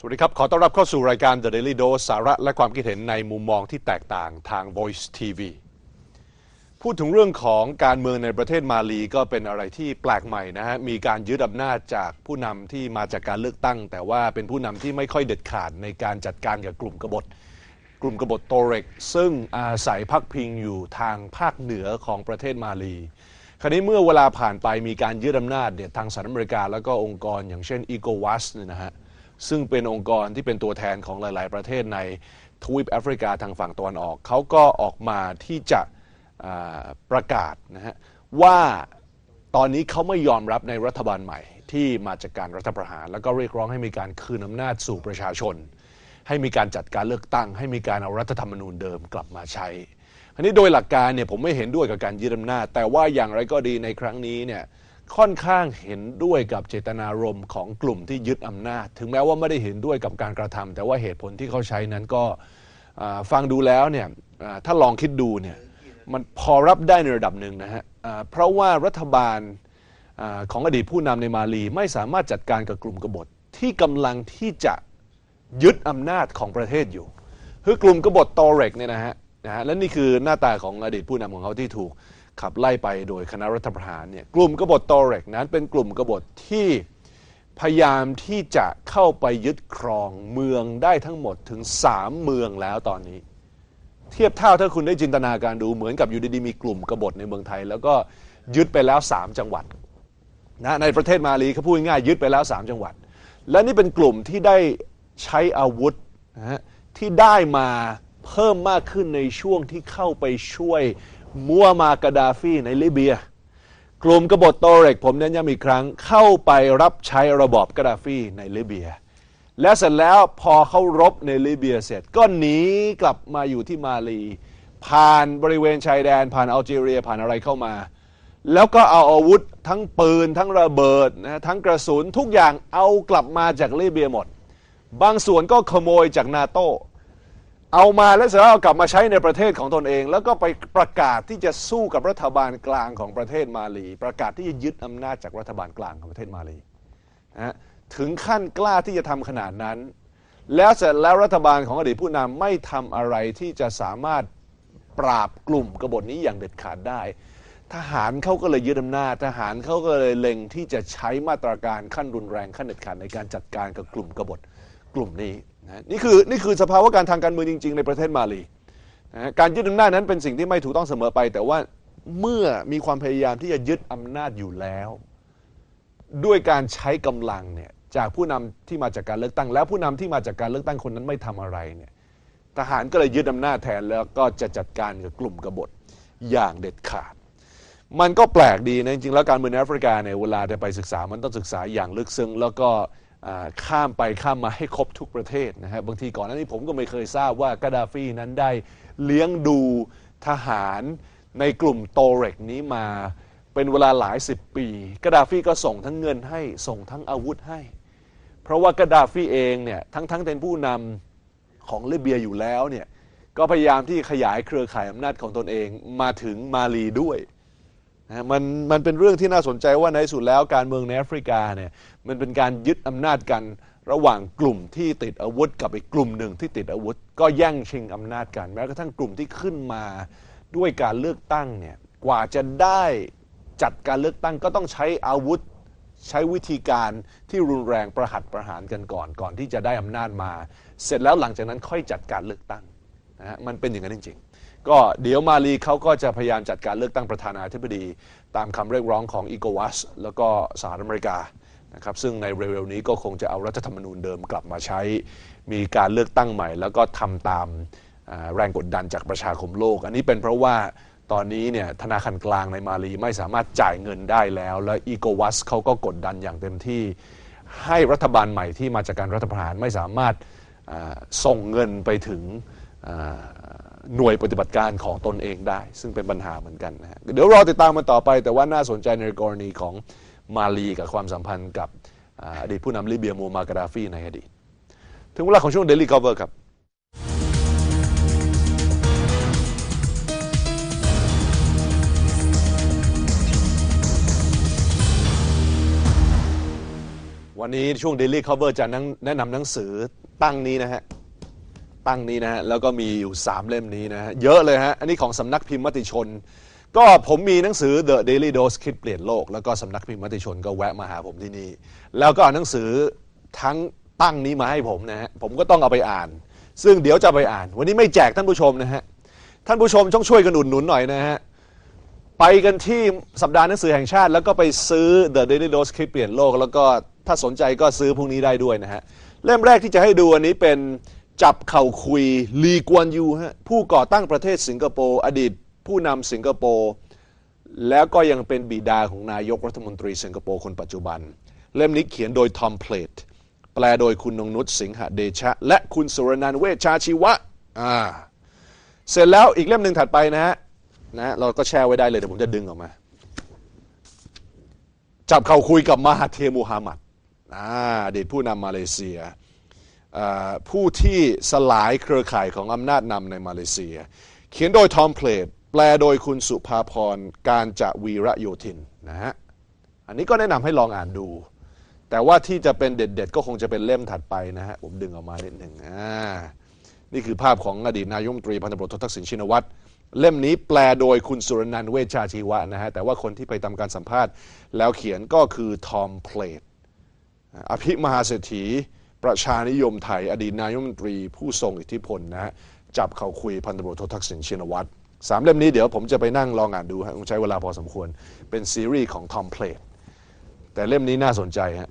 สวัสดีครับ ขอต้อนรับเข้าสู่รายการ The Daily Dose สาระและความคิดเห็นในมุมมองที่แตกต่างทาง Voice TV พูดถึงเรื่องของการเมืองในประเทศมาลีก็เป็นอะไรที่แปลกใหม่นะฮะ มีการยึดอำนาจจากผู้นำที่มาจากการเลือกตั้ง แต่ว่าเป็นผู้นำที่ไม่ค่อยเด็ดขาดในการจัดการกับกลุ่มกบฏ กลุ่มกบฏโตเร็กซึ่งอาศัยพักพิงอยู่ทางภาคเหนือของประเทศมาลีคราวนี้เมื่อเวลาผ่านไปมีการยึดอำนาจเนี่ยทางสหรัฐอเมริกา แล้วก็องค์กรอย่างเช่น ECOWAS เนี่ยนะฮะ ซึ่งเป็นองค์กรที่เป็นตัวแทนของหลาย ๆ ประเทศในทวีปแอฟริกาทางฝั่งตะวันออก เขาก็ออกมาที่จะประกาศนะฮะว่าตอนนี้เขาไม่ยอมรับในรัฐบาลใหม่ ที่มาจากการรัฐประหาร แล้วก็เรียกร้องให้มีการคืนอำนาจสู่ประชาชน ให้มีการจัดการเลือกตั้ง ให้มีการเอารัฐธรรมนูญเดิมกลับมาใช้อันนี้โดยหลักการเนี่ยผมไม่เห็นด้วยกับการยึดอำนาจแต่ว่าอย่างไรก็ดีในครั้งนี้เนี่ย ค่อนข้างเห็นด้วยกับเจตนารมณ์ของกลุ่มที่ยึดอำนาจ ถึงแม้ว่าไม่ได้เห็นด้วยกับการกระทำแต่ว่าเหตุผลที่เขาใช้นั้นก็ฟังดูแล้วเนี่ยถ้าลองคิดดูเนี่ยมันพอรับได้ในระดับหนึ่งนะฮะเพราะว่ารัฐบาลอของอดีตผู้นำในมาลีไม่สามารถจัดการกับกลุ่มกบฏที่กำลังที่จะยึดอำนาจของประเทศอยู่ คือกลุ่มกบฏตอเรกเนี่ยนะฮะนะฮะและนี่คือหน้าตาของอดีตผู้นำของเขาที่ถูก ขับไล่ไปโดยคณะรัฐประหารเนี่ยกลุ่มกบฏตอเรกนั้นเป็นกลุ่มกบฏที่พยายามที่จะเข้าไปยึดครองเมืองได้ทั้งหมดถึง 3 เมืองแล้วตอนนี้ เทียบเท่าถ้าคุณได้จินตนาการดูเหมือนกับอยู่ดีๆมีกลุ่มกบฏในเมืองไทย แล้วก็ยึดไปแล้ว 3 จังหวัดนะในประเทศมาลีเขาพูดง่ายยึดไปแล้ว 3 จังหวัด และนี่เป็นกลุ่มที่ได้ใช้อาวุธนะฮะที่ได้มาเพิ่มมากขึ้นในช่วงที่เข้าไปช่วย มัวมากาดาฟีในลิเบีย กลุ่มกบฏโตเรกผมเน้นย้ำอีกครั้งเข้าไปรับใช้ระบอบกาดาฟีในลิเบีย และเสร็จแล้วพอเขารบในลิเบียเสร็จก็หนีกลับมาอยู่ที่มาลี ผ่านบริเวณชายแดน ผ่านอัลจีเรียผ่านอะไรเข้ามาแล้วก็เอาอาวุธทั้งปืนทั้งระเบิดนะทั้งกระสุนทุกอย่างเอากลับมาจากลิเบียหมด บางส่วนก็ขโมยจากนาโต เอามาแล้วเสร็จแล้วเอากลับมาใช้ในประเทศของตนเอง แล้วก็ไปประกาศที่จะสู้กับรัฐบาลกลางของประเทศมาลี ประกาศที่จะยึดอำนาจจากรัฐบาลกลางของประเทศมาลีนะฮะถึงขั้นกล้าที่จะทำขนาดนั้น แล้วเสร็จแล้วรัฐบาลของอดีตผู้นำไม่ทำอะไรที่จะสามารถปราบกลุ่มกบฏนี้อย่างเด็ดขาดได้ ทหารเขาก็เลยยึดอำนาจ ทหารเขาก็เลยเล็งที่จะใช้มาตรการขั้นรุนแรงขั้นเด็ดขาดในการจัดการกับกลุ่มกบฏกลุ่มนี้ นะนี่คือนี่คือสภาวะการทางการเมืองจริง ๆ ในประเทศมาลีนะการยึดอำนาจนั้นเป็นสิ่งที่ไม่ถูกต้องเสมอไป แต่ว่าเมื่อมีความพยายามที่จะยึดอำนาจอยู่แล้ว ด้วยการใช้กำลังเนี่ยจากผู้นำที่มาจากการเลือกตั้ง แล้วผู้นำที่มาจากการเลือกตั้งคนนั้นไม่ทำอะไรเนี่ยทหารก็เลยยึดอำนาจแทนแล้วก็จะจัดการกับกลุ่มกบฏอย่างเด็ดขาด มันก็แปลกดีนะจริงๆแล้วการเมืองแอฟริกาเนี่ยเวลาจะไปศึกษามันต้องศึกษาอย่างลึกซึ้งแล้วก็ ข้ามไปข้ามมาให้ครบทุกประเทศนะฮะบบางทีก่อนหน้านี้ผมก็ไม่เคยทราบว่ากาดาฟีนั้นได้เลี้ยงดูทหารในกลุ่มโตเรกนี้มาเป็นเวลาหลายสิบปีกาดาฟีก็ส่งทั้งเงินให้ส่งทั้งอาวุธให้ เพราะว่ากาดาฟีเองเนี่ยทั้งทั้งเป็นผู้นำของลิเบียอยู่แล้วเนี่ยก็พยายามที่ขยายเครือข่ายอำนาจของตนเองมาถึงมาลีด้วย นะมันมันเป็นเรื่องที่น่าสนใจว่าในที่สุดแล้วการเมืองในแอฟริกาเนี่ยมันเป็นการยึดอำนาจกันระหว่างกลุ่มที่ติดอาวุธ กับอีกกลุ่มหนึ่งที่ติดอาวุธ ก็แย่งชิงอำนาจกันแม้กระทั่งกลุ่มที่ขึ้นมาด้วยการเลือกตั้งเนี่ยกว่าจะได้จัดการเลือกตั้งก็ต้องใช้อาวุธใช้วิธีการที่รุนแรงประหัตประหารกันก่อนก่อนที่จะได้อำนาจมา เสร็จแล้วหลังจากนั้นค่อยจัดการเลือกตั้งนะฮะมันเป็นอย่างนั้นจริง ก็เดี๋ยวมาลีเขาก็จะพยายามจัดการเลือกตั้งประธานาธิบดี ตามคำเรียกร้องของอีโกวัสแล้วก็สหรัฐอเมริกานะครับซึ่งในเร็วๆนี้ก็คงจะเอารัฐธรรมนูญเดิมกลับมาใช้ มีการเลือกตั้งใหม่ แล้วก็ทำตามแรงกดดันจากประชาคมโลก อันนี้เป็นเพราะว่าตอนนี้เนี่ยธนาคารกลางในมาลีไม่สามารถจ่ายเงินได้แล้ว และอีโกวัสเขาก็กดดันอย่างเต็มที่ ให้รัฐบาลใหม่ที่มาจากการรัฐประหารไม่สามารถส่งเงินไปถึง หน่วยปฏิบัติการของตนเองได้ ซึ่งเป็นปัญหาเหมือนกันนะฮะเดี๋ยวรอติดตามมันต่อไป แต่ว่าน่าสนใจในกรณีของมาลีกับความสัมพันธ์กับอดีตผู้นำลิเบียมูมากาดาฟีในอดีต ถึงเวลาของช่วง Daily Cover ครับวันนี้ช่วง Daily Cover จะนั่งแนะนำหนังสือตั้งนี้นะฮะ ตั้งนี้นะฮะแล้วก็มีอยู่ 3 เล่มนี้นะฮะเยอะเลยฮะอันนี้ของสำนักพิมพ์มติชน ก็ผมมีหนังสือ The Daily Dose คิดเปลี่ยนโลก แล้วก็สำนักพิมพ์มติชนก็แวะมาหาผมที่นี่ แล้วก็เอาหนังสือทั้งตั้งนี้มาให้ผมนะฮะผมก็ต้องเอาไปอ่าน ซึ่งเดี๋ยวจะไปอ่าน วันนี้ไม่แจกท่านผู้ชมนะฮะท่านผู้ชมต้องช่วยกันอุดหนุนหน่อยนะฮะไปกันที่สัปดาห์หนังสือแห่งชาติ แล้วก็ไปซื้อ The Daily Dose คลิปเปลี่ยนโลก แล้วก็ถ้าสนใจก็ซื้อพวกนี้ได้ด้วยนะฮะเล่มแรกที่จะให้ดูอันนี้เป็น จับเข่าคุยลีกวนยูฮะผู้ก่อตั้งประเทศสิงคโปร์อดีตผู้นำสิงคโปร์แล้วก็ยังเป็นบิดาของนายกรัฐมนตรีสิงคโปร์คนปัจจุบัน เล่มนี้เขียนโดยทอมเพลตแปลโดยคุณนงนุชสิงหเดชะ และคุณสุรนันเวชชาชีวะอ่าเสร็จแล้วอีกเล่มหนึ่งถัดไปนะฮะนะเราก็แชร์ไว้ได้เลยเดี๋ยวผมจะดึงออกมา จับเข่าคุยกับมหาเทมูฮัมหมัดอ่าอดีตผู้นำมาเลเซีย ผู้ที่สลายเครือข่ายของอำนาจนำในมาเลเซีย เขียนโดยทอมเพลตแปลโดยคุณสุภาพรการจะวีระโยธินนะฮะอันนี้ก็แนะนำให้ลองอ่านดู แต่ว่าที่จะเป็นเด็ดๆ ก็คงจะเป็นเล่มถัดไปนะฮะผมดึงออกมานิดหนึ่งอ่านี่คือภาพของอดีตนายกรัฐมนตรีพันตำรวจททักษิณชินวัตรเล่มนี้แปลโดยคุณสุรนันท์เวชชาชีวะนะฮะแต่ว่าคนที่ไปทำการสัมภาษณ์ แล้วเขียนก็คือทอมเพลตอภิมหาเศรษฐี ประชานิยมไทย อดีตนายกรัฐมนตรีผู้ทรงอิทธิพลนะฮะจับเขาคุยพันตำรวจโททักษิณชินวัตรสามเล่มนี้เดี๋ยวผมจะไปนั่งลองอ่านดูฮะต้องใช้เวลาพอสมควรเป็นซีรีส์ของทอมเพลตแต่เล่มนี้น่าสนใจฮะ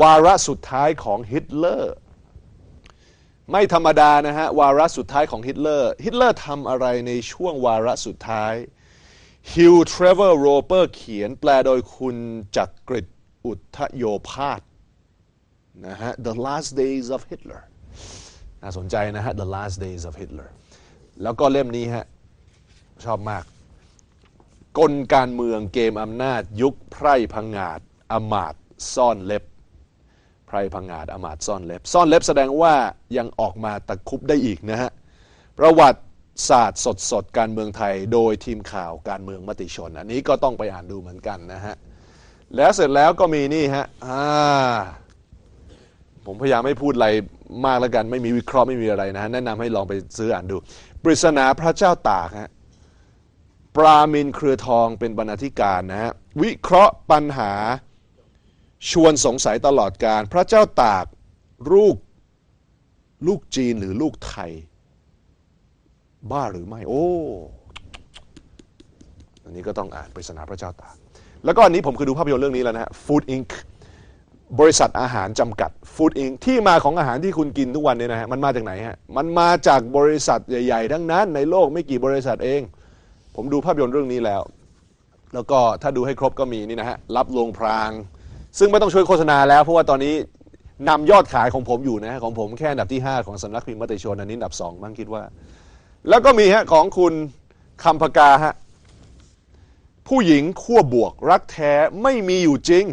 วาระสุดท้ายของฮิตเลอร์ไม่ธรรมดานะฮะวาระสุดท้ายของฮิตเลอร์ฮิตเลอร์ทำอะไรในช่วงวาระสุดท้ายฮิวเทรเวอร์โรเปอร์เขียนแปลโดยคุณจักริดอุทโยพาส นะฮะ The Last Days of Hitler น่าสนใจนะฮะ The Last Days of Hitler แล้วก็เล่มนี้ฮะ ชอบมาก กลการเมืองเกมอำนาจยุคไพร่พังงาดอมาตซ่อนเล็บ ไพรพังงาดอมาตซ่อนเล็บ ซ่อนเล็บแสดงว่ายังออกมาตะคุบได้อีกนะฮะ ประวัติศาสตร์สดสดการเมืองไทย โดยทีมข่าวการเมืองมติชน อันนี้ก็ต้องไปอ่านดูเหมือนกันนะฮะ แล้วเสร็จแล้วก็มีนี่ฮะอ่า ผมพยายามไม่พูดอะไรมากแล้วกัน ไม่มีวิเคราะห์ไม่มีอะไรนะฮะแนะนำให้ลองไปซื้ออ่านดู ปริศนาพระเจ้าตากฮะปรามินเครือทองเป็นบรรณาธิการนะฮะวิเคราะห์ปัญหาชวนสงสัยตลอดการ พระเจ้าตากลูกลูกจีนหรือลูกไทย บ้าหรือไม่ โอ้อันนี้ก็ต้องอ่านปริศนาพระเจ้าตาก แล้วก็อันนี้ผมเคยดูภาพยนตร์เรื่องนี้แล้วนะฮะ Food Inc. บริษัทอาหารจำกัด Food Inc. ที่มาของอาหารที่คุณกินทุกวันเนี่ยนะฮะมันมาจากไหนฮะมันมาจากบริษัทใหญ่ๆทั้งนั้น ในโลกไม่กี่บริษัทเอง ผมดูภาพยนตร์เรื่องนี้แล้ว แล้วก็ถ้าดูให้ครบก็มีนี่นะฮะรับลวงพราง ซึ่งไม่ต้องช่วยโฆษณาแล้ว เพราะว่าตอนนี้นำยอดขายของผมอยู่นะฮะของผมแค่อันดับที่ 5 ของสำนักพิมพ์มติชนอันนี้อันดับ2มั้งคิดว่า แล้วก็มีฮะของคุณคำพกาฮะผู้หญิงขั้วบวกรักแท้ไม่มีอยู่จริง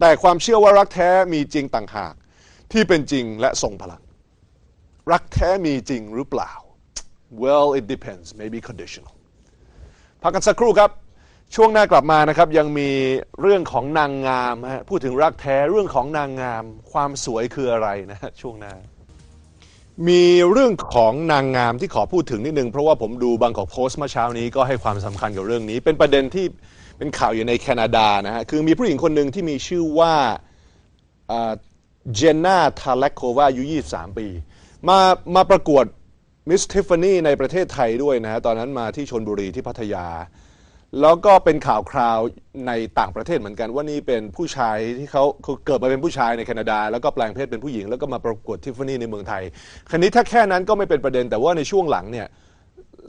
แต่ความเชื่อว่ารักแท้มีจริงต่างหาก ที่เป็นจริงและทรงพลัง รักแท้มีจริงหรือเปล่า well it depends maybe conditional พักกันสักครู่ครับ ช่วงหน้ากลับมานะครับยังมีเรื่องของนางงามฮะพูดถึงรักแท้เรื่องของนางงาม ความสวยคืออะไรนะฮะช่วงหน้า มีเรื่องของนางงามที่ขอพูดถึงนิดนึงเพราะว่าผมดูบางกอกโพสต์เมื่อเช้านี้ก็ให้ความสำคัญกับเรื่องนี้ เป็นประเด็นที่ เป็นข่าวอยู่ในแคนาดานะฮะ คือมีผู้หญิงคนหนึ่งที่มีชื่อว่าเจนนาทาเลโควาอายุ 23 ปี มามาประกวดมิสทิฟฟานี่ในประเทศไทยด้วยนะฮะ ตอนนั้นมาที่ชนบุรีที่พัทยา แล้วก็เป็นข่าวคราวในต่างประเทศเหมือนกันว่านี่เป็นผู้ชายที่เขาเกิดมาเป็นผู้ชายในแคนาดา แล้วก็แปลงเพศเป็นผู้หญิง แล้วก็มาประกวดทิฟฟานี่ในเมืองไทยคราวนี้ถ้าแค่นั้นก็ไม่เป็นประเด็นแต่ว่าในช่วงหลังเนี่ย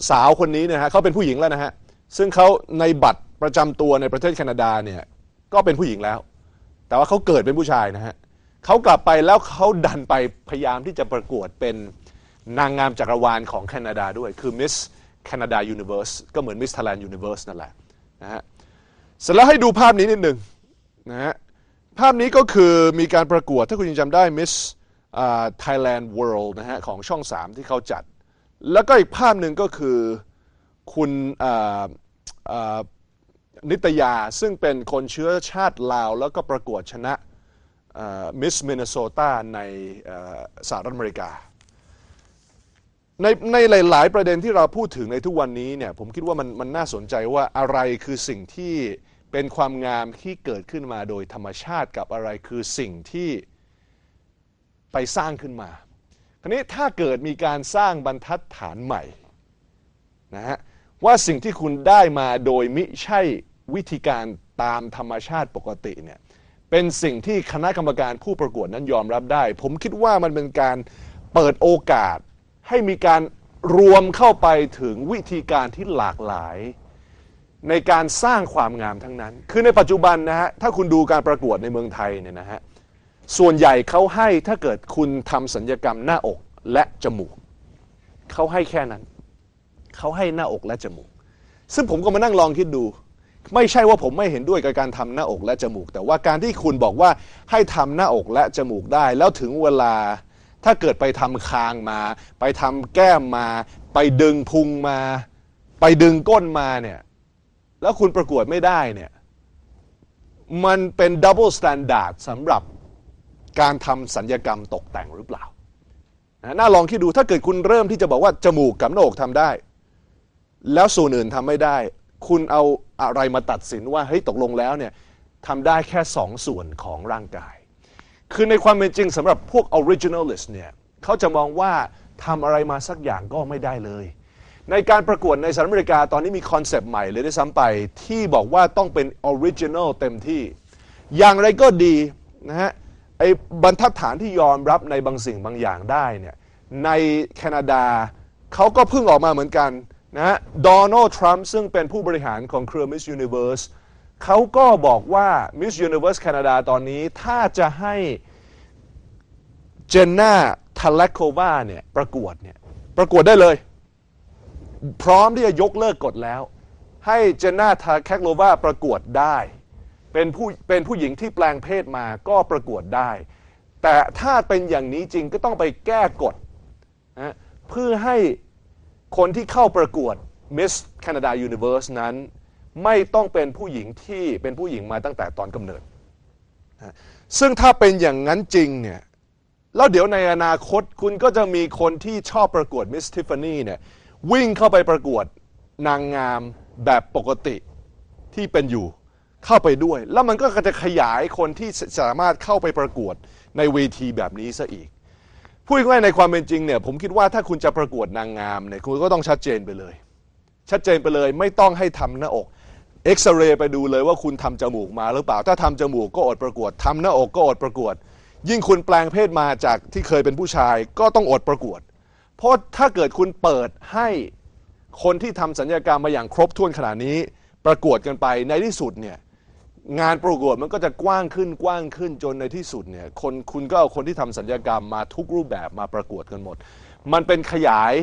สาวคนนี้นะฮะเขาเป็นผู้หญิงแล้วนะฮะซึ่งเขาในบัตร ประจำตัวในประเทศแคนาดาเนี่ยก็เป็นผู้หญิงแล้ว แต่ว่าเขาเกิดเป็นผู้ชายนะฮะเขากลับไปแล้วเขาดันไปพยายามที่จะประกวดเป็นนางงามจักรวาลของแคนาดาด้วย คือ Miss Canada Universe ก็เหมือน Miss Thailand Universe นั่นแหละนะฮะเสร็จแล้วให้ดูภาพนี้นิดหนึ่งนะฮะภาพนี้ก็คือมีการประกวดถ้าคุณยังจำได้ Miss อ่า Thailand World นะฮะของช่อง 3 ที่เขาจัด แล้วก็อีกภาพหนึ่งก็คือคุณอ่าอ่า นิตยาซึ่งเป็นคนเชื้อชาติลาว แล้วก็ประกวดชนะมิสมิน n โซตาในสหรัฐอเมริกา ในในหลาย ๆ ประเด็นที่เราพูดถึงในทุกวันนี้เนี่ยผมคิดว่ามันมันน่าสนใจว่าอะไรคือสิ่งที่เป็นความงามที่เกิดขึ้นมาโดยธรรมชาติกับอะไรคือสิ่งที่ไปสร้างขึ้นมาคราวนี้ถ้าเกิดมีการสร้างบรรทัดฐานใหม่นะฮะว่าสิ่งที่คุณได้มาโดยมิใช่ วิธีการตามธรรมชาติปกติเนี่ยเป็นสิ่งที่คณะกรรมการผู้ประกวดนั้นยอมรับได้ ผมคิดว่ามันเป็นการเปิดโอกาสให้มีการรวมเข้าไปถึงวิธีการที่หลากหลาย ในการสร้างความงามทั้งนั้น คือในปัจจุบันนะฮะถ้าคุณดูการประกวดในเมืองไทยเนี่ยนะฮะส่วนใหญ่เขาให้ถ้าเกิดคุณทำสัญญกรรมหน้าอกและจมูกเขาให้แค่นั้นเขาให้หน้าอกและจมูก ซึ่งผมก็มานั่งลองคิดดู ไม่ใช่ว่าผมไม่เห็นด้วยกับการทำหน้าอกและจมูก แต่ว่าการที่คุณบอกว่าให้ทำหน้าอกและจมูกได้ แล้วถึงเวลาถ้าเกิดไปทำคางมา ไปทำแก้มมา ไปดึงพุงมา ไปดึงก้นมาเนี่ยแล้วคุณประกวดไม่ได้เนี่ยมันเป็นดับเบิลสแตนดาร์ดสำหรับการทำสัญญกรรมตกแต่งหรือเปล่านะน่าลองคิดดูถ้าเกิดคุณเริ่มที่จะบอกว่าจมูกกับหน้าอกทำได้ แล้วส่วนอื่นทำไม่ได้ คุณเอา อะไรมาตัดสินว่าเฮ้ยตกลงแล้วเนี่ยทำได้แค่สองส่วนของร่างกาย คือในความเป็นจริงสำหรับพวก originalist เนี่ยเขาจะมองว่าทำอะไรมาสักอย่างก็ไม่ได้เลย ในการประกวดในสหรัฐอเมริกาตอนนี้มีคอนเซปต์ใหม่เลยด้วยซ้ำไปที่บอกว่าต้องเป็น original เต็มที่ อย่างไรก็ดีนะฮะไอ้บรรทัดฐานที่ยอมรับในบางสิ่งบางอย่างได้เนี่ยในแคนาดาเขาก็เพิ่งออกมาเหมือนกัน นะฮะโดนัลด์ทรัมป์ซึ่งเป็นผู้บริหารของเครือ Miss Universe เขาก็บอกว่า Miss Universe แคนาดาตอนนี้ถ้าจะให้เจนน่าทาเลโควาเนี่ยประกวดเนี่ยประกวดได้เลย พร้อมที่จะยกเลิกกฎแล้ว ให้เจนน่าทาแคโลวาประกวดได้เป็นผู้เป็นผู้หญิงที่แปลงเพศมาก็ประกวดได้ แต่ถ้าเป็นอย่างนี้จริงก็ต้องไปแก้กฎนะเพื่อให้ คนที่เข้าประกวด Miss Canada Universe นั้น ไม่ต้องเป็นผู้หญิงที่เป็นผู้หญิงมาตั้งแต่ตอนกำเนิด ซึ่งถ้าเป็นอย่างนั้นจริงเนี่ย แล้วเดี๋ยวในอนาคตคุณก็จะมีคนที่ชอบประกวด Miss Tiffany เนี่ยวิ่งเข้าไปประกวดนางงามแบบปกติที่เป็นอยู่เข้าไปด้วย แล้วมันก็จะขยายคนที่สามารถเข้าไปประกวดในเวทีแบบนี้ซะอีก พูดง่ายในความเป็นจริงเนี่ยผมคิดว่าถ้าคุณจะประกวดนางงามเนี่ยคุณก็ต้องชัดเจนไปเลย ชัดเจนไปเลยไม่ต้องให้ทำหน้าอกเอ็กซเรย์ไปดูเลยว่าคุณทำจมูกมาหรือเปล่า ถ้าทำจมูกก็อดประกวดทำหน้าอกก็อดประกวด ยิ่งคุณแปลงเพศมาจากที่เคยเป็นผู้ชายก็ต้องอดประกวด เพราะถ้าเกิดคุณเปิดให้คนที่ทำสัญญากรรมมาอย่างครบถ้วนขนาดนี้ ประกวดกันไปในที่สุดเนี่ย งานประกวดมันก็จะกว้างขึ้นกว้างขึ้นจนในที่สุดเนี่ยคนคุณก็เอาคนที่ทำสัญญกรรมมาทุกรูปแบบมาประกวดกันหมด มันเป็นขยาย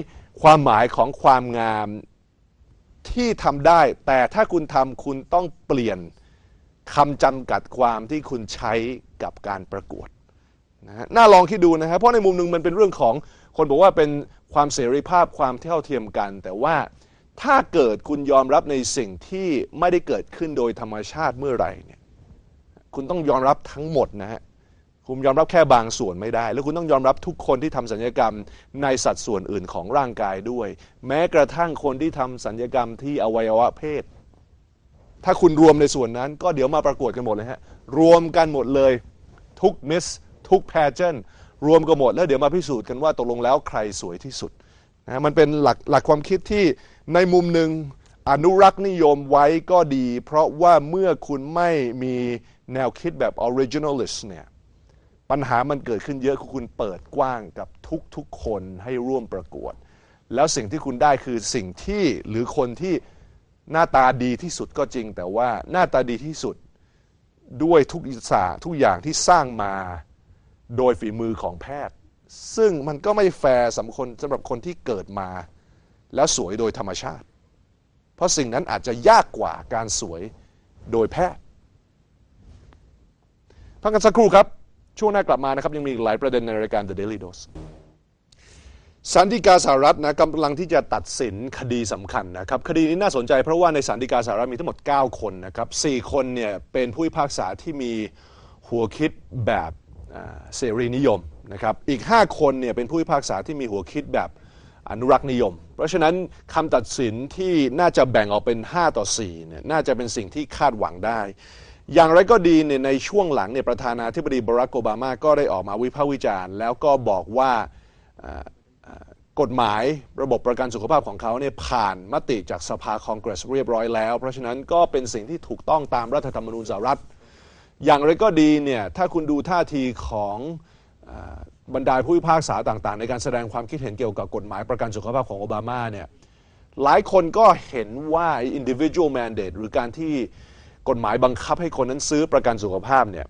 ความหมายของความงามที่ทำได้ แต่ถ้าคุณทำคุณต้องเปลี่ยนคำจำกัดความที่คุณใช้กับการประกวด นะฮะน่าลองคิดดูนะครับเพราะในมุมหนึ่งมันเป็นเรื่องของคนบอกว่าเป็นความเสรีภาพความเท่าเทียมกัน แต่ว่า ถ้าเกิดคุณยอมรับในสิ่งที่ไม่ได้เกิดขึ้นโดยธรรมชาติเมื่อไหร่เนี่ยคุณต้องยอมรับทั้งหมดนะฮะคุณยอมรับแค่บางส่วนไม่ได้ แล้วคุณต้องยอมรับทุกคนที่ทำสัญญกรรมในสัดส่วนอื่นของร่างกายด้วย แม้กระทั่งคนที่ทำสัญญกรรมที่อวัยวะเพศ ถ้าคุณรวมในส่วนนั้น ก็เดี๋ยวมาประกวดกันหมดเลยฮะรวมกันหมดเลย ทุกมิสทุกแพจเจนรวมกันหมด แล้วเดี๋ยวมาพิสูจน์กันว่าตกลงแล้วใครสวยที่สุดนะมันเป็นหลักหลักความคิดที่ ในมุมหนึ่งอนุรักษ์นิยมไว้ก็ดี เพราะว่าเมื่อคุณไม่มีแนวคิดแบบ originalist เนี่ยปัญหามันเกิดขึ้นเยอะคือคุณเปิดกว้างกับทุกๆคนให้ร่วมประกวด แล้วสิ่งที่คุณได้คือสิ่งที่หรือคนที่หน้าตาดีที่สุดก็จริง แต่ว่าหน้าตาดีที่สุดด้วยทุกอิสาทุกอย่างที่สร้างมาโดยฝีมือของแพทย์ ซึ่งมันก็ไม่แฟร์สำหรับคนสำหรับคนที่เกิดมา แล้วสวยโดยธรรมชาติ เพราะสิ่งนั้นอาจจะยากกว่าการสวยโดยแพทย์พักกันสักครู่ครับ ช่วงหน้ากลับมานะครับ ยังมีหลายประเด็นในรายการ The Daily Dose สันติกาสหรัฐนะกำลังที่จะตัดสินคดีสำคัญนะครับ คดีนี้น่าสนใจเพราะว่าในสันติกาสหรัฐมีทั้งหมด 9 คนนะครับ 4 คนเนี่ยเป็นผู้พิพากษาที่มีหัวคิดแบบเสรีนิยมนะครับ อีก 5 คนเนี่ยเป็นผู้พิพากษาที่มีหัวคิดแบบอนุรักษ์นิยม เพราะฉะนั้นคำตัดสินที่น่าจะแบ่งออกเป็น 5 ต่อ4เนี่ยน่าจะเป็นสิ่งที่คาดหวังได้ อย่างไรก็ดีเนี่ยในช่วงหลังเนี่ยประธานาธิบดีบารักโอบามาก็ได้ออกมาวิพากษ์วิจารณ์ แล้วก็บอกว่ากฎหมายระบบประกันสุขภาพของเขาเนี่ยผ่านมติจากสภาคองเกรสเรียบร้อยแล้ว เพราะฉะนั้นก็เป็นสิ่งที่ถูกต้องตามรัฐธรรมนูญสหรัฐ อย่างไรก็ดีเนี่ยถ้าคุณดูท่าทีของ บรรดาผู้พิพากษาต่างๆ ในการแสดงความคิดเห็นเกี่ยวกับกฎหมายประกันสุขภาพของโอบามาเนี่ยหลายคนก็เห็นว่า individual mandate หรือการที่กฎหมายบังคับให้คนนั้นซื้อประกันสุขภาพเนี่ย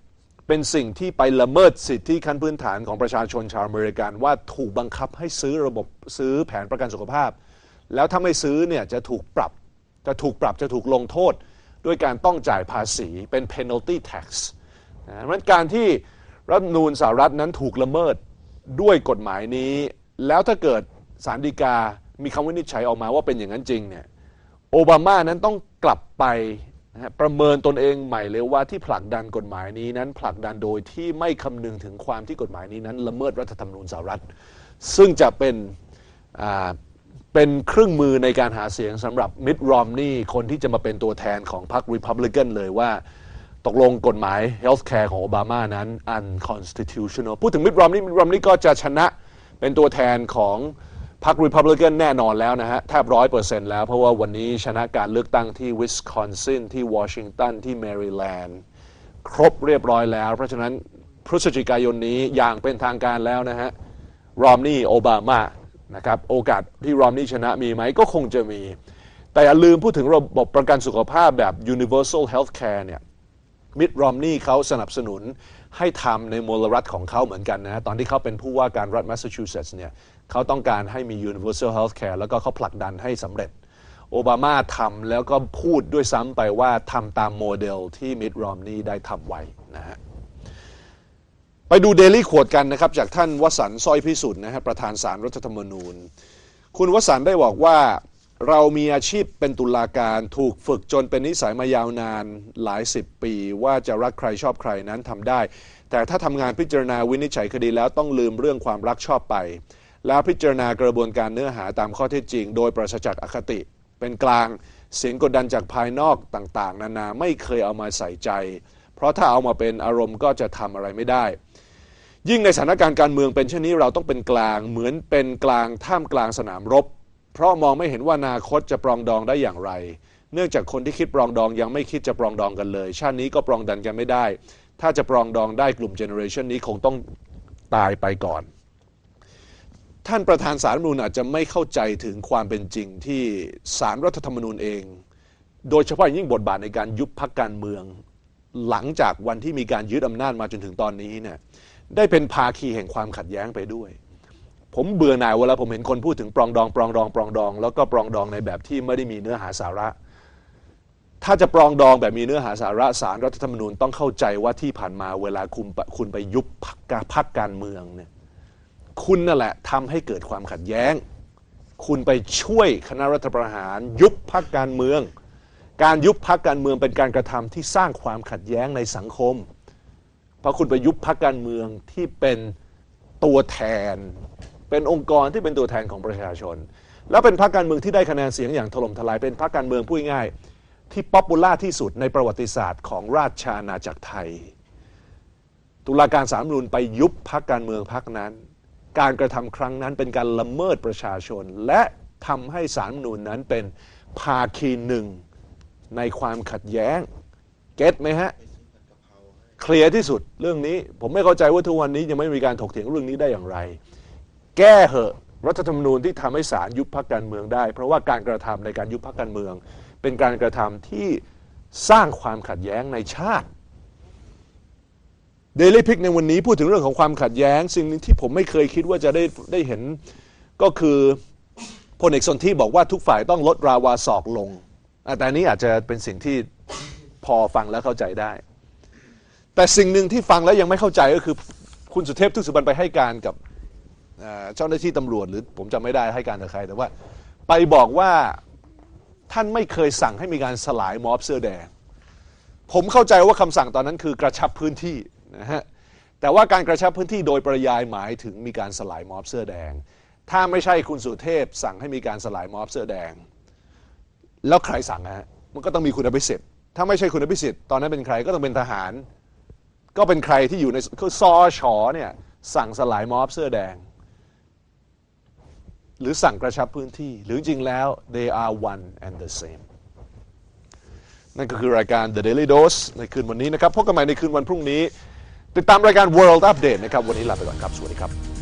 เป็นสิ่งที่ไปละเมิดสิทธิขั้นพื้นฐานของประชาชนชาวอเมริกัน ว่าถูกบังคับให้ซื้อระบบซื้อแผนประกันสุขภาพ แล้วถ้าไม่ซื้อเนี่ยจะถูกปรับ จะถูกปรับจะถูกลงโทษ ด้วยการต้องจ่ายภาษีเป็น penalty tax นะเพราะฉะนั้นการที่ รัฐธรรมนูญสหรัฐนั้นถูกละเมิดด้วยกฎหมายนี้ แล้วถ้าเกิดสารดีกา มีคำวินิจฉัยออกมาว่าเป็นอย่างนั้นจริงเนี่ยโอบามานั้นต้องกลับไปนะประเมินตนเองใหม่เลยว่าที่ผลักดันกฎหมายนี้นั้นผลักดันโดยที่ไม่คำนึงถึงความที่กฎหมายนี้นั้น ละเมิดรัฐธรรมนูญสหรัฐ ซึ่งจะเป็นเป็นเครื่องมือในการหาเสียงสำหรับมิ t รอมนี่คนที่จะมาเป็นตัวแทนของพรรค Republican เลยว่า ตกลงกฎหมาย Healthcare ของโอบามานั้น unconstitutional พูดถึงมิ t รอมนี่มิ t รอมนี่ก็จะชนะเป็นตัวแทนของพรรค Republican แน่นอนแล้วนะฮะ แทบร้อยเปอร์เซ็นต์แล้ว เพราะว่าวันนี้ชนะการเลือกตั้งที่ Wisconsin ที่ Washington ที่ Maryland ครบเรียบร้อยแล้ว เพราะฉะนั้นพฤศจิกายนนี้อย่างเป็นทางการแล้วนะฮะ รอมนี่โอบามานะครับ โอกาสที่รอมนี่ชนะมีไหมก็คงจะมี แต่อย่าลืมพูดถึงระบบประกันสุขภาพแบบ universal health care เนี่ย มิดรอมนี่เขาสนับสนุนให้ทำในมลรัฐของเขาเหมือนกันนะตอนที่เขาเป็นผู้ว่าการรัฐแมสซาชูเซตส์เนี่ยเขาต้องการให้มี universal health care แล้วก็เขาผลักดันให้สำเร็จ โอบามาทำแล้วก็พูดด้วยซ้ำไปว่าทำตามโมเดลที่มิดรอมนี่ได้ทำไว้นะฮะไปดูเดลี่ขวดกันนะครับ จากท่านวสันต์สร้อยพิสุทธิ์นะฮะประธานสารรัฐธรรมนูญ คุณวสันต์ได้บอกว่า เรามีอาชีพเป็นตุลาการถูกฝึกจนเป็นนิสัยมายาวนานหลายสิบปี ว่าจะรักใครชอบใครนั้นทำได้ แต่ถ้าทำงานพิจารณาวินิจฉัยคดีแล้วต้องลืมเรื่องความรักชอบไป แล้วพิจารณากระบวนการเนื้อหาตามข้อเท็จจริง โดยปราศจากอคติ เป็นกลางเสียงกดดันจากภายนอกต่างๆ นานาไม่เคยเอามาใส่ใจ เพราะถ้าเอามาเป็นอารมณ์ก็จะทำอะไรไม่ได้ ยิ่งในสถานการณ์การเมืองเป็นเช่นนี้เราต้องเป็นกลางเหมือนเป็นกลางท่ามกลางสนามรบ เพราะมองไม่เห็นว่าอนาคตจะปรองดองได้อย่างไร เนื่องจากคนที่คิดปรองดองยังไม่คิดจะปรองดองกันเลย ชาตินี้ก็ปรองดันกันไม่ได้ ถ้าจะปรองดองได้กลุ่มเจเนอเรชันนี้คงต้องตายไปก่อน ท่านประธานสารมนูญอาจจะไม่เข้าใจถึงความเป็นจริงที่สารรัฐธรรมนูญเอง โดยเฉพาะยิ่งบทบาทในการยุบพักการเมือง หลังจากวันที่มีการยึดอำนาจมาจนถึงตอนนี้เนี่ยได้เป็นภาคีแห่งความขัดแย้งไปด้วย ผมเบื่อหน่ายเวลาผมเห็นคนพูดถึงปรองดองปรองดองปรองดอง แล้วก็ปรองดองในแบบที่ไม่ได้มีเนื้อหาสาระ ถ้าจะปรองดองแบบมีเนื้อหาสาระสารรัฐธรรมนูญต้องเข้าใจว่าที่ผ่านมาเวลาคุณคุณไปยุบพรรคการพรรคการเมืองเนี่ยคุณนั่นแหละทำให้เกิดความขัดแย้ง คุณไปช่วยคณะรัฐประหาร ยุบพรรคการเมือง การยุบพรรคการเมืองเป็นการกระทำที่สร้างความขัดแย้งในสังคม เพราะคุณไปยุบพรรคการเมืองที่เป็นตัวแทน เป็นองค์กรที่เป็นตัวแทนของประชาชน แล้วเป็นพรรคการเมืองที่ได้คะแนนเสียงอย่างถล่มทลายเป็นพรรคการเมืองพูดง่ายที่ป๊อปปูล่าที่สุดในประวัติศาสตร์ของราชอาณาจักรไทย ตุลาการสามนูนไปยุบพรรคการเมืองพรรคนั้น การกระทำครั้งนั้นเป็นการละเมิดประชาชน และทำให้สารรัฐธรรมนูนนั้นเป็นภาคีหนึ่งในความขัดแย้ง เก็ตไหมฮะ เคลียร์ที่สุดเรื่องนี้ ผมไม่เข้าใจว่าทุกวันนี้ยังไม่มีการถกเถียงเรื่องนี้ได้อย่างไร แก้เหอะรัฐธรรมนูญที่ทำให้ศาลยุบพักการเมืองได้ เพราะว่าการกระทำในการยุบพักการเมือง เป็นการกระทำที่สร้างความขัดแย้งในชาติเดลี่พิกในวันนี้พูดถึงเรื่องของความขัดแย้ง สิ่งนึงที่ผมไม่เคยคิดว่าจะได้ได้เห็นก็คือพลเอกสนธิบอกว่าทุกฝ่ายต้องลดราวาศอกลง แต่นนี้อาจจะเป็นสิ่งที่พอฟังแล้วเข้าใจได้ แต่สิ่งหนึ่งที่ฟังแล้วยังไม่เข้าใจก็คือคุณสุเทพทุกสุบรรณไปให้การกับ เอ่อเจ้าหน้าที่ตำรวจหรือผมจำไม่ได้ให้การกับใครแต่ว่า ไปบอกว่าท่านไม่เคยสั่งให้มีการสลายม็อบเสื้อแดง ผมเข้าใจว่าคำสั่งตอนนั้นคือกระชับพื้นที่นะฮะแต่ว่าการกระชับพื้นที่โดยปริยายหมายถึงมีการสลายม็อบเสื้อแดง ถ้าไม่ใช่คุณสุเทพสั่งให้มีการสลายม็อบเสื้อแดง แล้วใครสั่งฮะมันก็ต้องมีคุณอภิสิทธิ์ถ้าไม่ใช่คุณอภิสิทธิ์ตอนนั้นเป็นใครก็ต้องเป็นทหาร ก็เป็นใครที่อยู่ในคือซอชอเนี่ยสั่งสลายม็อบเสื้อแดง หรือสั่งกระชับพื้นที่ หรือจริงแล้ว they are one and the same นั่นก็คือรายการ The Daily Dose ในคืนวันนี้นะครับ พบกันใหม่ในคืนวันพรุ่งนี้ ติดตามรายการ World Update นะครับ วันนี้ลาไปก่อนครับ สวัสดีครับ